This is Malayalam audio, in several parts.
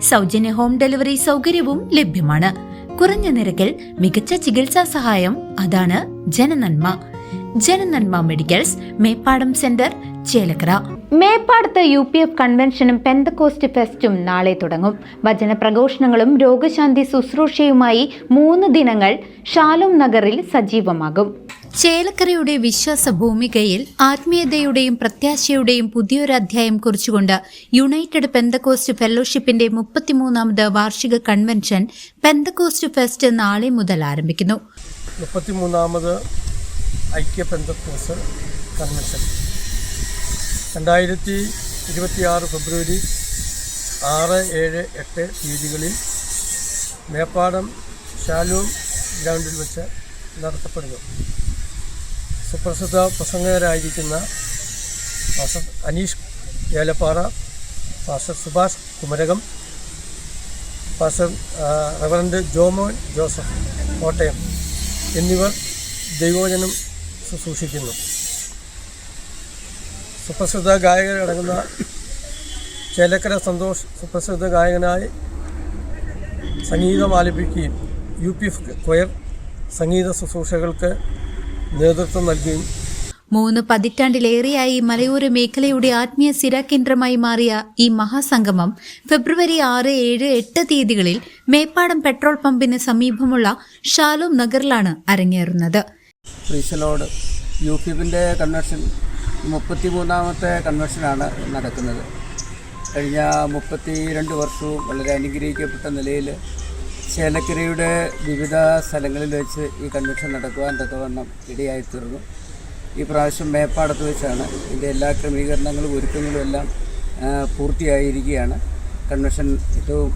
സൗജന്യ ഹോം ഡെലിവറി സൗകര്യവും ലഭ്യമാണ്. കുറഞ്ഞ നിരക്കിൽ മികച്ച ചികിത്സാ സഹായം അതാണ് ജനനന്മ. Jananmma medicals Meppadam centre Chelakkara. മേപ്പാടത്ത് U P F കൺവെൻഷനും പെന്തക്കോസ്റ്റ് ഫെസ്റ്റും നാളെ തുടങ്ങും. വചന പ്രഘോഷണങ്ങളും രോഗശാന്തി ശുശ്രൂഷയുമായി മൂന്ന് ദിനങ്ങൾ ഷാലോം നഗറിൽ സജീവമാകും. ചേലക്കരയുടെ വിശ്വാസ ഭൂമികയിൽ ആത്മീയതയുടെയും പ്രത്യാശയുടെയും പുതിയൊരു അധ്യായം കുറിച്ചുകൊണ്ട് യുണൈറ്റഡ് പെന്തക്കോസ്റ്റ് ഫെലോഷിപ്പിന്റെ മുപ്പത്തിമൂന്നാമത് വാർഷിക കൺവെൻഷൻ പെന്തക്കോസ്റ്റ് ഫെസ്റ്റ് നാളെ മുതൽ ആരംഭിക്കുന്നു. മുപ്പത്തിമൂന്നാമത് ഐക്യ കൺവെൻഷൻ. രണ്ടായിരത്തി ഇരുപത്തിയാറ് ഫെബ്രുവരി ആറ് ഏഴ് എട്ട് തീയതികളിൽ മേപ്പാടം ഷാലൂം ഗ്രൗണ്ടിൽ വെച്ച് നടത്തപ്പെടുന്നു. സുപ്രസിദ്ധ പ്രസംഗകരായിരിക്കുന്ന പാസ്റ്റർ അനീഷ് ഏലപ്പാറ ഫാസർ സുഭാഷ് കുമരകം ആ, റവറൻഡ് ജോമോൻ ജോസഫ് കോട്ടയം എന്നിവർ ദൈവോചനം ശുശ്രൂഷിക്കുന്നു. സുപ്രസിദ്ധ ഗായകരടങ്ങുന്ന ചേലക്കര സന്തോഷ് സുപ്രസിദ്ധ ഗായകനായി സംഗീതം ആലപിക്കുകയും യു പി കൊയർ സംഗീത ശുശ്രൂഷകൾക്ക് നേതൃത്വം നൽകുകയും മൂന്ന് പതിറ്റാണ്ടിലേറെയായി മലയോര മേഖലയുടെ ആത്മീയ സിരാകേന്ദ്രമായി മാറിയ ഈ മഹാസംഗമം ഫെബ്രുവരി ആറ് ഏഴ് എട്ട് തീയതികളിൽ മേപ്പാടം പെട്രോൾ പമ്പിന് സമീപമുള്ള ഷാലോം നഗറിലാണ് അരങ്ങേറുന്നത്. യു കൺവെൻഷൻ മുപ്പത്തി മൂന്നാമത്തെ കൺവെൻഷനാണ് നടക്കുന്നത്. കഴിഞ്ഞ മുപ്പത്തി രണ്ട് വർഷവും വളരെ അനുഗ്രഹിക്കപ്പെട്ട നിലയിൽ ചേലക്കരയുടെ വിവിധ സ്ഥലങ്ങളിൽ വെച്ച് ഈ കൺവെൻഷൻ നടക്കുവാൻ തക്കവണ്ണം ഇടയായിത്തീർന്നു. ഈ പ്രാവശ്യം മേപ്പാടത്ത് വെച്ചാണ് ഇതിന്റെ എല്ലാ ക്രമീകരണങ്ങളും ഒരുക്കങ്ങളും എല്ലാം പൂർത്തിയായിരിക്കുകയാണ്. കൺവെൻഷൻ ഏറ്റവും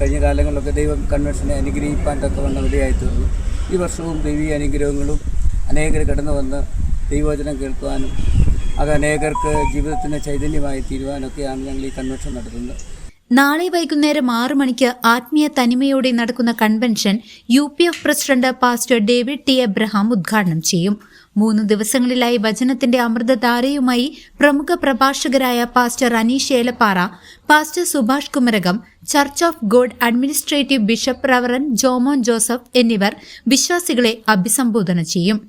കഴിഞ്ഞ കാലങ്ങളിലൊക്കെ ദൈവം കൺവെൻഷനെ അനുഗ്രഹിക്കാൻ തക്കവണ്ണം ഇടയായിത്തീർന്നു. ഈ വർഷവും ദൈവീയ അനുഗ്രഹങ്ങളും അനേകർ കടന്നു വന്ന് ദൈവവചനം കേൾക്കുവാനും അത് അനേകർക്ക് ജീവിതത്തിന് ചൈതന്യമായി തീരുവാനൊക്കെയാണ് ഞങ്ങൾ ഈ കൺവെൻഷൻ നടത്തുന്നത്. നാളെ വൈകുന്നേരം ആറു മണിക്ക് ആത്മീയ തനിമയോടെ നടക്കുന്ന convention U P F president pastor David T Abraham ഉദ്ഘാടനം ചെയ്യും. മൂന്ന് ദിവസങ്ങളിലായി വചനത്തിന്റെ അമൃതധാരയുമായി പ്രമുഖ പ്രഭാഷകരായ pastor Aneesh Elappara pastor Subhash Kumarakom church of God administrative bishop reverend Jomon Joseph എന്നിവർ വിശ്വാസികളെ അഭിസംബോധന ചെയ്യും.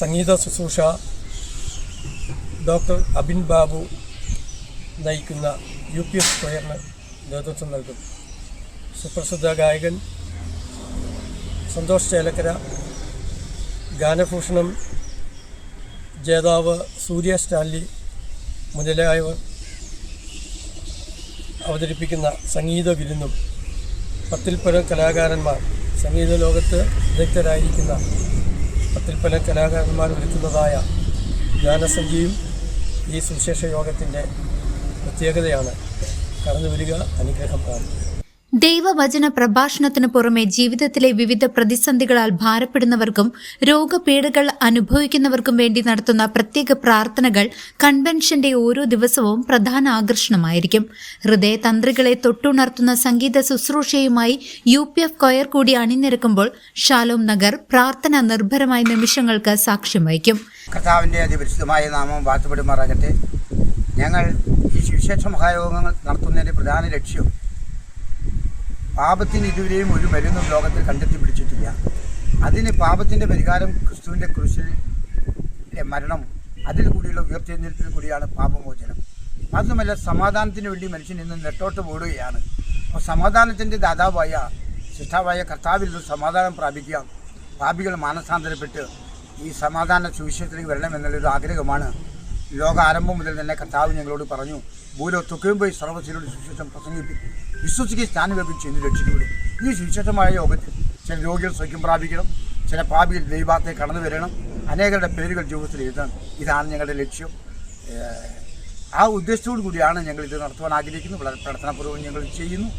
സംഗീത ശുശ്രൂഷ ഡോക്ടർ അബിൻ ബാബു നയിക്കുന്ന യു പി എഫ് സ്ക്വയറിന് നേതൃത്വം നൽകും. സുപ്രസിദ്ധ ഗായകൻ സന്തോഷ് ചേലക്കര ഗാനഭൂഷണം ജേതാവ് സൂര്യ സ്റ്റാൻലി മുതലായവർ അവതരിപ്പിക്കുന്ന സംഗീത വിരുന്നും പത്തിൽ കലാകാരന്മാർ സംഗീത ലോകത്ത് വിദഗ്ധരായിരിക്കുന്ന പത്തിൽ കലാകാരന്മാർ ഒരുക്കുന്നതായ ഗാനസംഖ്യയും ഈ സുവിശേഷ യോഗത്തിന്റെ പ്രത്യേകതയാണ്. കടന്നു വരിക അനുഗ്രഹം പ്രാപിക്കുക ദൈവവചന പ്രഭാഷണത്തിനു പുറമെ ജീവിതത്തിലെ വിവിധ പ്രതിസന്ധികളാൽ ഭാരപ്പെടുന്നവർക്കും രോഗപീഠകൾ അനുഭവിക്കുന്നവർക്കും വേണ്ടി നടത്തുന്ന പ്രത്യേക പ്രാർത്ഥനകൾ കൺവെൻഷന്റെ ഓരോ ദിവസവും പ്രധാന ആകർഷണമായിരിക്കും. ഹൃദയതന്ത്രികളെ തൊട്ടുണർത്തുന്ന സംഗീത ശുശ്രൂഷയുമായി യു പി എഫ് കൊയർ കൂടി അണിനിരക്കുമ്പോൾ ഷാലോം നഗർ പ്രാർത്ഥന നിർഭരമായ നിമിഷങ്ങൾക്ക് സാക്ഷ്യം വഹിക്കും. കർത്താവിന്റെ അതിപരിശുദ്ധമായ നാമം വാഴ്ത്തപ്പെടുമാറാകട്ടെ. ഞങ്ങൾ ഈ സുവിശേഷ മഹായോഗങ്ങൾ നടത്തുന്നതിന്റെ പ്രധാന ലക്ഷ്യം പാപത്തിന് ഇതുവരെയും ഒരു മരുന്നും ലോകത്തിൽ കണ്ടെത്തി പിടിച്ചിട്ടില്ല. അതിന് പാപത്തിന്റെ പരിഹാരം ക്രിസ്തുവിന്റെ ക്രൂശിലെ മരണം അതിൽ കൂടിയുള്ള ഉയർത്തെഴുന്നേൽപ്പിൽ കൂടിയാണ് പാപമോചനം. മാത്രമല്ല സമാധാനത്തിന് വേണ്ടി മനുഷ്യൻ ഇന്ന് നെട്ടോട്ട് ഓടുകയാണ് അപ്പോൾ സമാധാനത്തിന്റെ ദാതാവായ ശിഷ്ടാവായ കർത്താവിൽ നിന്ന് സമാധാനം പ്രാപിക്കുക പാപികൾ മാനസാന്തരപ്പെട്ട് ഈ സമാധാന സുവിശേഷത്തിലേക്ക് വരണം എന്നുള്ളൊരു ആഗ്രഹമാണ് ലോകാരംഭം മുതൽ തന്നെ കർത്താവ് ഞങ്ങളോട് പറഞ്ഞു ഭൂലോത്തൊക്കെയും പോയി സർവത്തിനോട് സുവിശേഷം പ്രസംഗിപ്പിക്കും. വിശ്വസിക്കുകയും സ്ഥാനം ലഭിച്ചു എന്ന് രക്ഷിക്കപ്പെടും. ഈ സുവിശേഷമായ യോഗത്തിൽ ചില രോഗികൾ സൗഖ്യം പ്രാപിക്കണം ചില പാപികൾ ദൈവത്തെ കടന്നു വരണം അനേകരുടെ പേരുകൾ ജീവിതത്തിൽ എഴുതണം ഇതാണ് ഞങ്ങളുടെ ലക്ഷ്യം. ആ ഉദ്ദേശത്തോടു കൂടിയാണ് ഞങ്ങൾ ഇത് നടത്തുവാൻ ആഗ്രഹിക്കുന്നത് വളരെ പ്രാർത്ഥനാപൂർവം ഞങ്ങൾ ചെയ്യുന്നു.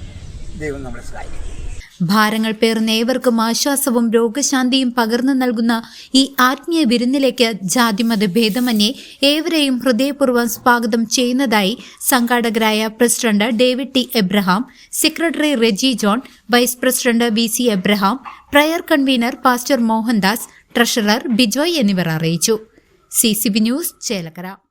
ദൈവം നമ്മളെ സഹായിക്കും. ഭാരങ്ങൾ പേർന്ന ഏവർക്കും ആശ്വാസവും രോഗശാന്തിയും പകർന്നു നൽകുന്ന ഈ ആത്മീയ വിരുന്നിലേക്ക് ജാതിമത ഭേദമന്യേ ഏവരെയും ഹൃദയപൂർവം സ്വാഗതം ചെയ്യുന്നതായി സംഘാടകരായ president David T Abraham secretary Reji John vice president V C Abraham prayer convener pastor Mohandas treasurer Bijoy എന്നിവർ അറിയിച്ചു. C news Chelakkara.